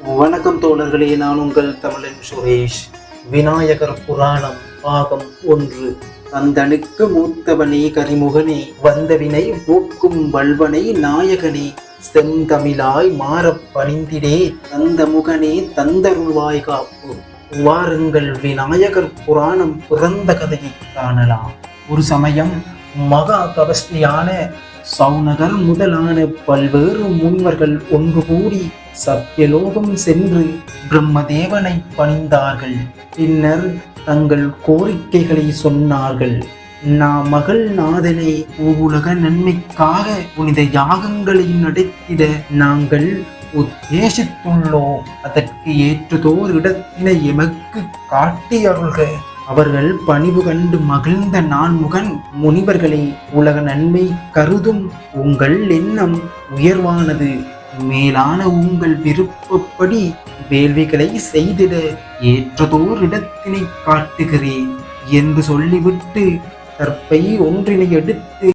வணக்கம் தோழர்களே நான் உங்கள் தமிழன் சுரேஷ். விநாயகர் புராணம் பாகம் ஒன்று. தந்தனுக்கு மூத்தவனே கரிமுகனே வந்தவினை போக்கும் வல்வனை நாயகனே செந்தமிழாய் மாறப் பணிந்திடே தந்த முகனே தந்தருள்வாய் காப்பு. வாருங்கள் விநாயகர் புராணம் பிறந்த கதையை காணலாம். ஒரு சமயம் மகா தபஸ்தியான சௌனகர் முதலான பல்வேறு முனிவர்கள் ஒன்று கூடி சத்தியலோகம் சென்று பிரம்மதேவனை பணிந்தார்கள். பின்னர் தங்கள் கோரிக்கைகளை சொன்னார்கள். நாம் மகள் நாதனை உலக நன்மைக்காக புனித யாகங்களை நடத்திட நாங்கள் உத்தேசித்துள்ளோம். அதற்கு ஏற்றதோர் இடத்தினை எமக்கு காட்டி அருள்க அவர்கள் பணிவு கண்டு மகிழ்ந்த நான்முகன் முனிவர்களை உலக நன்மை கருதும் உங்கள் எண்ணம் உயர்வானது. மேலான உங்கள் விருப்பப்படி வேள்விகளை செய்திட ஏற்றதோர் இடத்தினை காட்டுகிறேன். என்று சொல்லிவிட்டு தற்பை ஒன்றினை எடுத்து